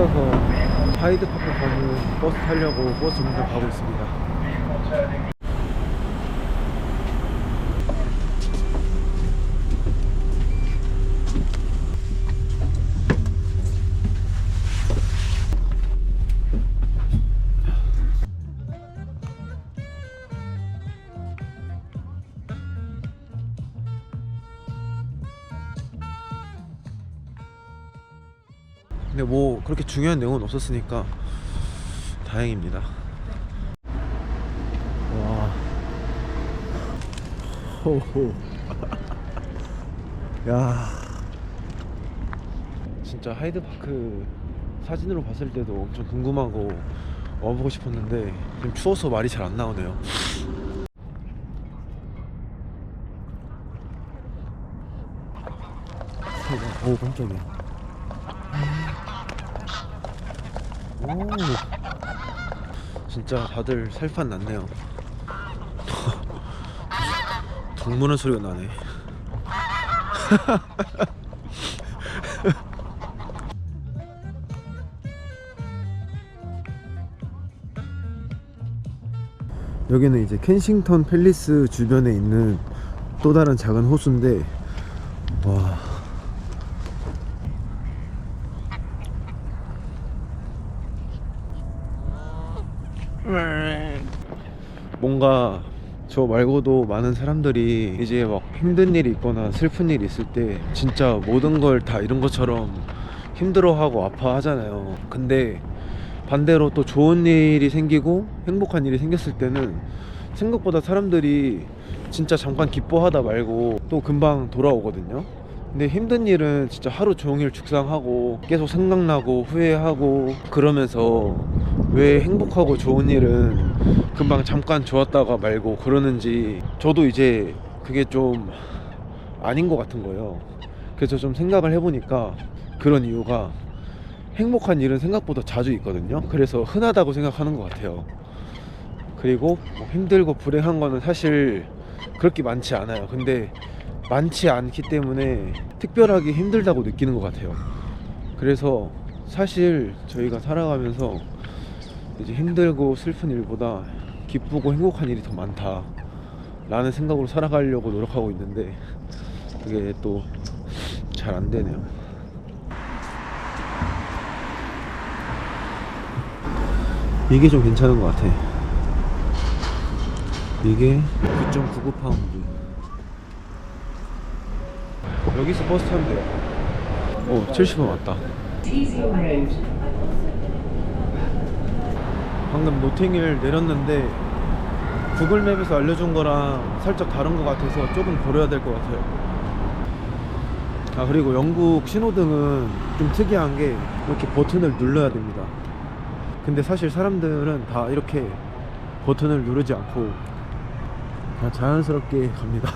떠서 하이드파크 가는 버스 타려고 버스 운전 가고 있습니다. 그렇게 중요한 내용은 없었으니까 다행입니다. 와. 호호. 야. 진짜 하이드파크 사진으로 봤을 때도 엄청 궁금하고 와보고 싶었는데 지금 추워서 말이 잘 안 나오네요. 오 깜짝이야. 오. 진짜 다들 살판 났네요. 동물원 소리가 나네. 여기는 이제 켄싱턴 팰리스 주변에 있는 또 다른 작은 호수인데 와 뭔가 저 말고도 많은 사람들이 이제 막 힘든 일이 있거나 슬픈 일이 있을 때 진짜 모든 걸 다 이런 것처럼 힘들어하고 아파하잖아요. 근데 반대로 또 좋은 일이 생기고 행복한 일이 생겼을 때는 생각보다 사람들이 진짜 잠깐 기뻐하다 말고 또 금방 돌아오거든요. 근데 힘든 일은 진짜 하루 종일 죽상하고 계속 생각나고 후회하고 그러면서 왜 행복하고 좋은 일은 금방 잠깐 좋았다가 말고 그러는지 저도 이제 그게 좀 아닌 것 같은 거예요. 그래서 좀 생각을 해보니까 그런 이유가 행복한 일은 생각보다 자주 있거든요. 그래서 흔하다고 생각하는 것 같아요. 그리고 뭐 힘들고 불행한 거는 사실 그렇게 많지 않아요. 근데 많지 않기 때문에 특별하게 힘들다고 느끼는 것 같아요. 그래서 사실 저희가 살아가면서 이제 힘들고 슬픈 일보다 기쁘고 행복한 일이 더 많다. 라는 생각으로 살아가려고 노력하고 있는데 그게 또 잘 안 되네요. 이게 좀 괜찮은 것 같아. 이게 9.99파운드. 여기서 버스 타면 돼요. 오, 70원 왔다. 방금 노팅힐 내렸는데 구글맵에서 알려준 거랑 살짝 다른 것 같아서 조금 걸어야 될 것 같아요. 아 그리고 영국 신호등은 좀 특이한 게 이렇게 버튼을 눌러야 됩니다. 근데 사실 사람들은 다 이렇게 버튼을 누르지 않고 그냥 자연스럽게 갑니다.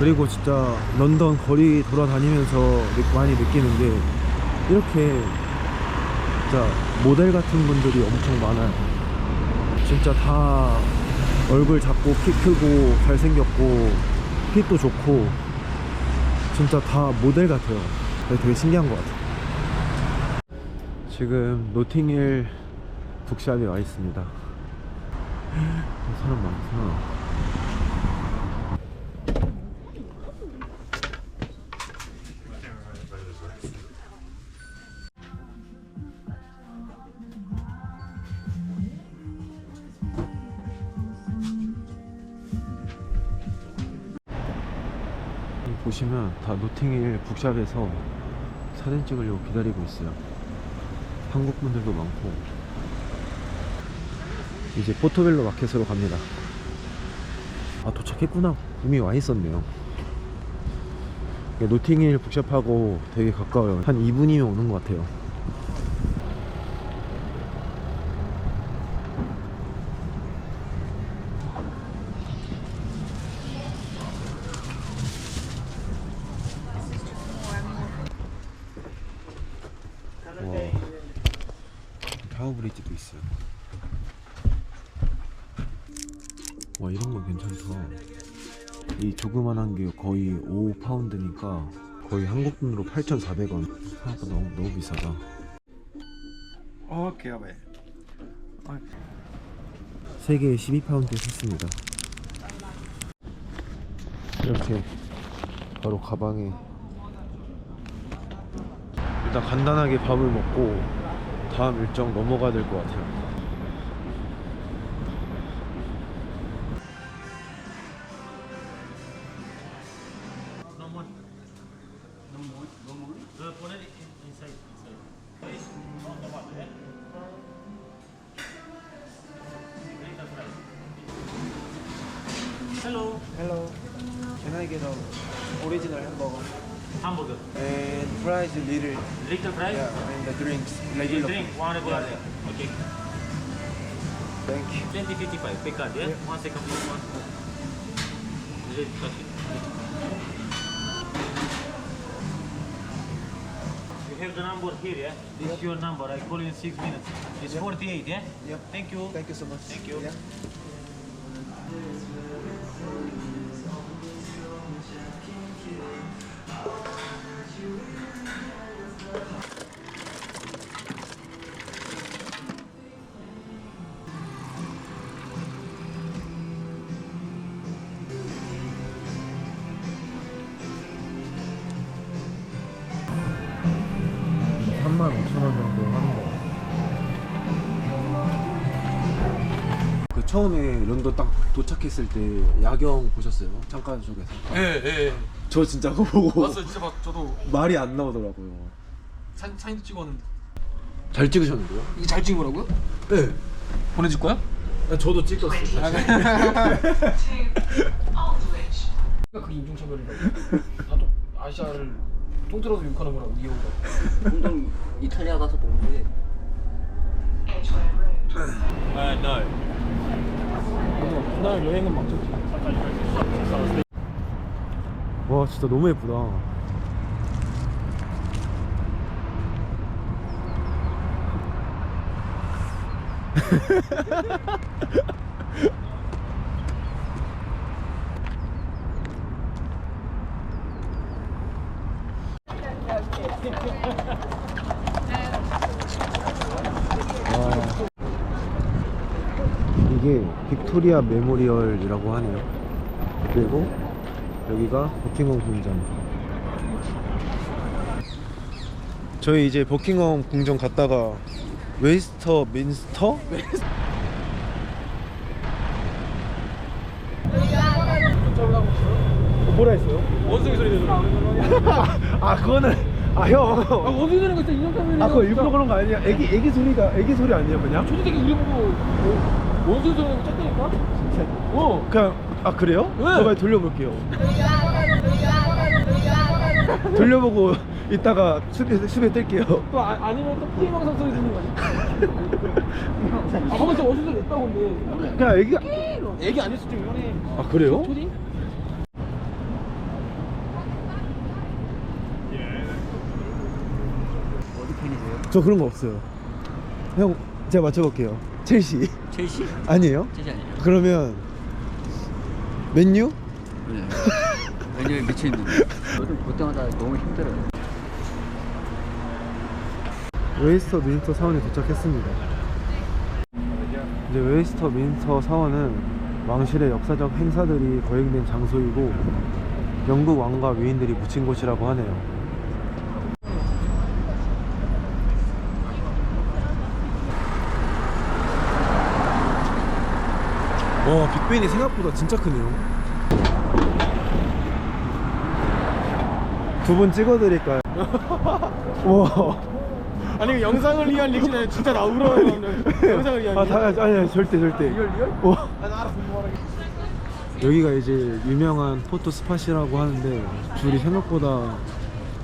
그리고 진짜 런던 거리 돌아다니면서 느- 많이 느끼는 게 이렇게 진짜 모델 같은 분들이 엄청 많아요. 진짜 다 얼굴 작고 키 크고 잘생겼고 핏도 좋고 진짜 다 모델 같아요. 되게 신기한 것 같아요. 지금 노팅힐 북샵에 와 있습니다. 사람 많구나. 다 노팅힐 북샵에서 사진 찍으려고 기다리고 있어요. 한국 분들도 많고 이제 포토벨로 마켓으로 갑니다. 아 도착했구나. 이미 와 있었네요. 노팅힐 북샵하고 되게 가까워요. 한 2분이면 오는 것 같아요. 와, 타워 브리지도 있어요. 와 이런 거 괜찮다. 이 조그만한 게 거의 5파운드니까 거의 한국 돈으로 8,400원. 생각보다 너무, 너무 비싸다. 오케이 아베. 세 개에 12파운드 샀습니다. 이렇게 바로 가방에 일단 간단하게 밥을 먹고 다음 일정 넘어가야 될 것 같아요. You drink one Yeah, yeah. Okay. Thank you. 2055 pay card, yeah? Yeah. One second, please. One. Is it okay? You have the number here, yeah? This is your number. I call you in six minutes. It's 48, yeah? Yeah. Thank you. Thank you so much. Thank you. Yeah. 처음에 런던 딱 도착했을 때 야경 보셨어요? 잠깐 쪽에서. 예 예. 저 진짜 그거 보고 봤어 진짜 봤. 저도 말이 안 나오더라고요. 사진 사진 찍었는데. 잘 찍으셨는데요? 이게 잘 찍은 거라고요? 네. 보내줄 거야? 저도 찍었어요. 그게 인종차별이라고. 나도 아시아를 통틀어서 욕하는 거라고 이해가. 운동 이탈리아 가서 보는데 Uh, no. 그날 여행은 망쳤지. 와 진짜 너무 예쁘다. 와. 이게 빅토리아 메모리얼이라고 하네요. 그리고 여기가 버킹엄 궁전. 저희 이제 버킹엄 궁전 갔다가 웨스터 민스터? 뭐라 했어요? 원숭이 소리 내는 거. 아 그거는 아 형. 아 원숭이 소리는 거 진짜 인종차별이야. 아 그거 일부러 그런 거 아니야? 애기 애기 소리가 애기 소리 아니에요 그냥? 초대되게 우리 보고 뭐, 원숭이 소리 내고 짰 어. 그냥 아 그래요? 네. 저가 돌려볼게요. 돌려보고 이따가 수비 수비 뜰게요. 또 아, 아니면 또 피해망상 소리 듣는 거 아니야? 아 방금 저 소리 냈다고 근데. 그냥 애기 아닐 수도 이러네. 아 그래요? 초딩? 어디 팬이세요? 저 그런 거 없어요. 형 제가 맞춰볼게요. 첼시 첼시? 아니에요? 첼시 아니에요? 그러면 맨유? 네. 왜냐면 미쳐 있는데. 요즘 볼 때마다 너무 힘들어요. 웨이스터 민스터 사원에 도착했습니다. 이제 웨이스터 민스터 사원은 왕실의 역사적 행사들이 거행된 장소이고 영국 왕과 위인들이 묻힌 곳이라고 하네요. 와 빅벤이 생각보다 진짜 크네요. 두 분 찍어드릴까요? 와. 아니 그 영상을 위한 리액션 아니라 진짜 나 울어요 영상을 위한 아, 다, 아니, 아니, 절대, 절대. 리얼, 리얼? 와. 아, 나 알아 궁금하게 여기가 이제 유명한 포토 스팟이라고 하는데 줄이 생각보다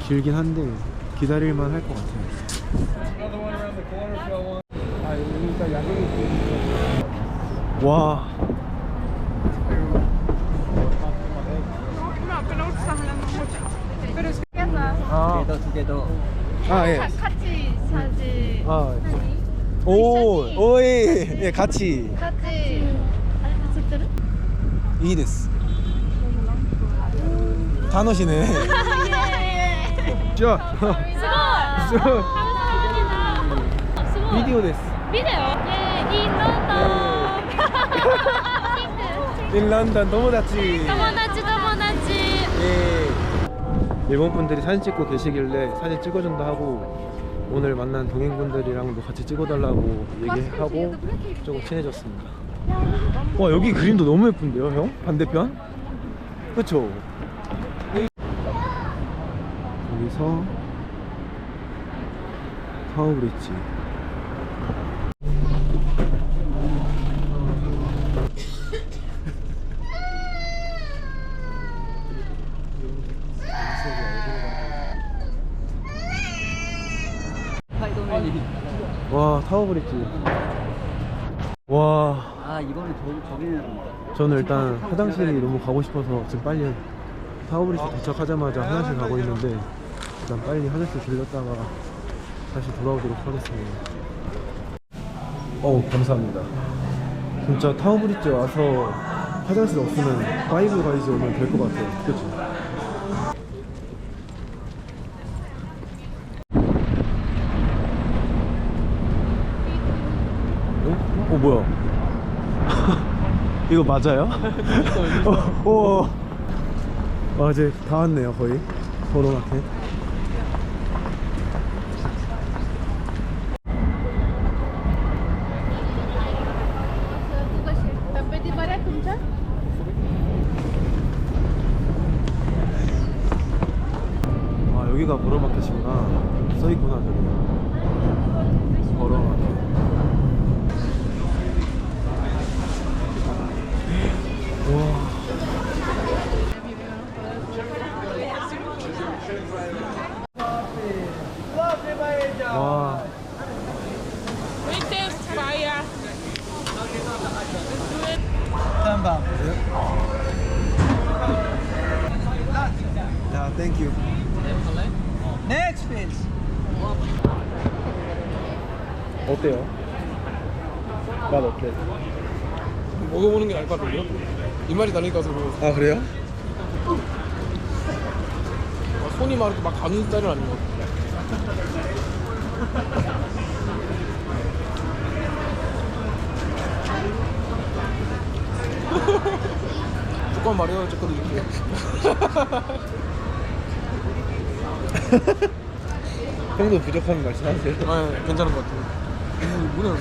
길긴 한데 기다릴만 할 것 같아요. 아 야경이 와. 아, 두개 더. 아 예. 같이 사진 아, 오, 오, 예, 예, 같이. 같이 아니? 이です. 단어시네. 예. 자. 감사합니다. 감사합니다. 수고 비디오. 예, 인런 던. 인 런던 도모다치. 도모다치 도모다치. 예. 일본 분들이 사진 찍고 계시길래 사진 찍어준다 하고 오늘 만난 동행분들이랑도 같이 찍어달라고 얘기하고 조금 친해졌습니다. 와 여기 그림도 너무 예쁜데요, 형? 반대편? 그쵸? 여기서 타워 브릿지. 와 타워 브릿지. 와 아 이거는 저, 저기는 저는 일단 화장실이 너무 가고 싶어서 지금 빨리 타워브리지 도착하자마자 화장실 가고 있는데 일단 빨리 화장실 들렸다가 다시 돌아오도록 하겠습니다. 어우 감사합니다. 진짜 타워브리지 와서 화장실 없으면 파이브 가이즈 오면 될 것 같아요. 그렇죠? 어? 어 뭐야? 이거 맞아요? 오, 오. 와 이제 다 왔네요 거의 도로마켓 아 여기가 보로마켓이구나 써있구나 저기 땀밥. 자, 땡큐. 넥스트 페이스. 어때요? 맛 어때? 먹어보는 게 나을 것 같은데요? 입맛이 나니까 서로 아 그래요? 막 손이 막 이렇게 막 가는 스타일은 아닌 것 같아요. 조금 말해요, 조금 이렇게. 형도 부족한 말씀 하세요. 아, 괜찮은 것 같아요. 음, 뭐냐?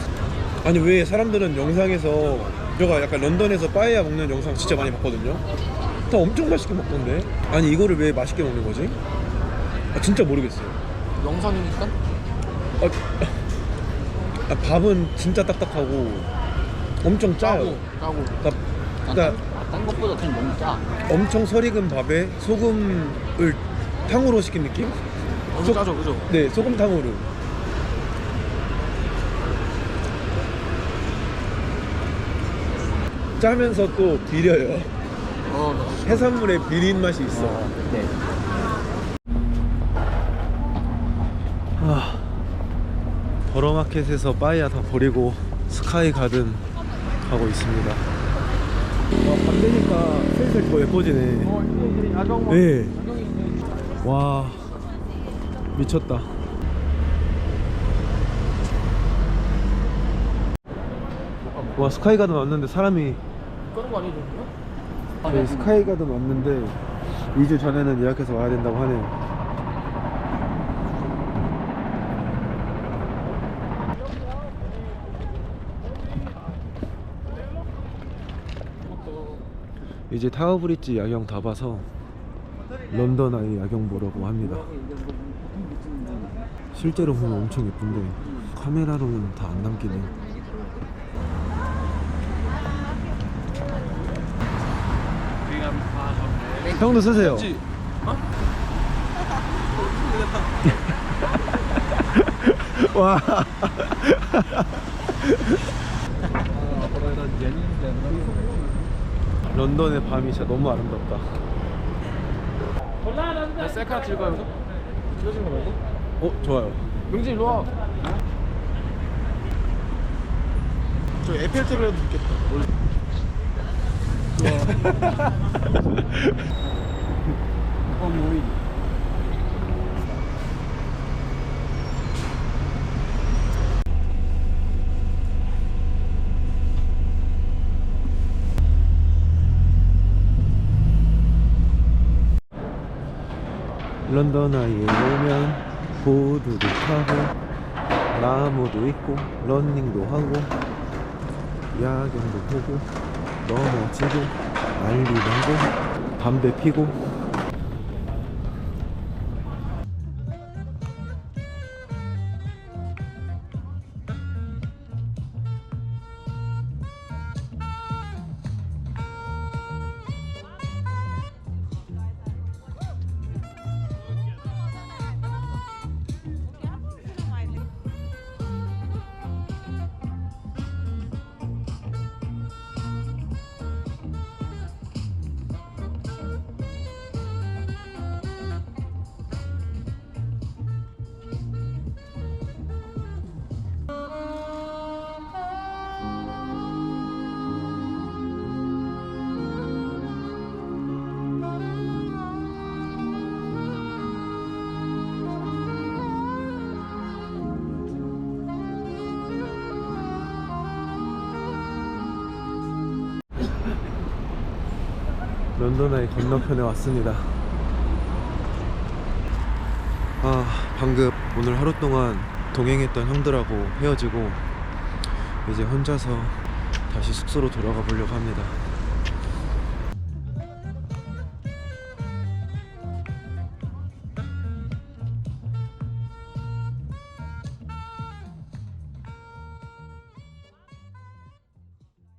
아니 왜 사람들은 영상에서 제가 약간 런던에서 빠에야 먹는 영상 진짜 많이 봤거든요. 다 엄청 맛있게 먹던데. 아니 이거를 왜 맛있게 먹는 거지? 아 진짜 모르겠어요. 영상이니까? 아, 아, 밥은 진짜 딱딱하고 엄청 짜요. 까고, 까고. 그러니까, 그러니까 딴 것보다 좀 너무 짜. 엄청 설익은 밥에 소금을 탕으로 시킨 느낌? 엄청 짜죠, 그죠? 네, 소금탕으로. 짜면서 또 비려요. 어, 해산물에 비린 맛이 있어. 네. 아, 버러마켓에서 빠이야 다 버리고 스카이 가든 가고 있습니다. 와, 밤 되니까 슬슬 더 예뻐지네. 어, 이게 이제 야경 막. 네. 야경이. 와, 미쳤다. 와, 스카이 가든 왔는데 사람이 그런 거 아니죠? 저희 스카이 가든 왔는데 2주 전에는 예약해서 와야 된다고 하네요. 이제 타워 브릿지 야경 다 봐서 런던 아이 야경 보려고 합니다. 실제로 보면 엄청 예쁜데 카메라로는 다안 남기네. 형도 쓰세요. 어? 와. 런던의 밤이 진짜 너무 아름답다. 나 셀카 찍을까요, 여기서? 찍어주는 거 말고? 어, 좋아요. 명진 일로 와. 저 에펠탑이라도 있겠다. 어, 뭐, 런던 아이에 오면 보드도 타고 나무도 있고 런닝도 하고 야경도 보고 넘어지고 난리 나고 담배 피고 런던의 건너편에 왔습니다. 아, 방금 오늘 하루 동안 동행했던 형들하고 헤어지고 이제 혼자서 다시 숙소로 돌아가 보려고 합니다.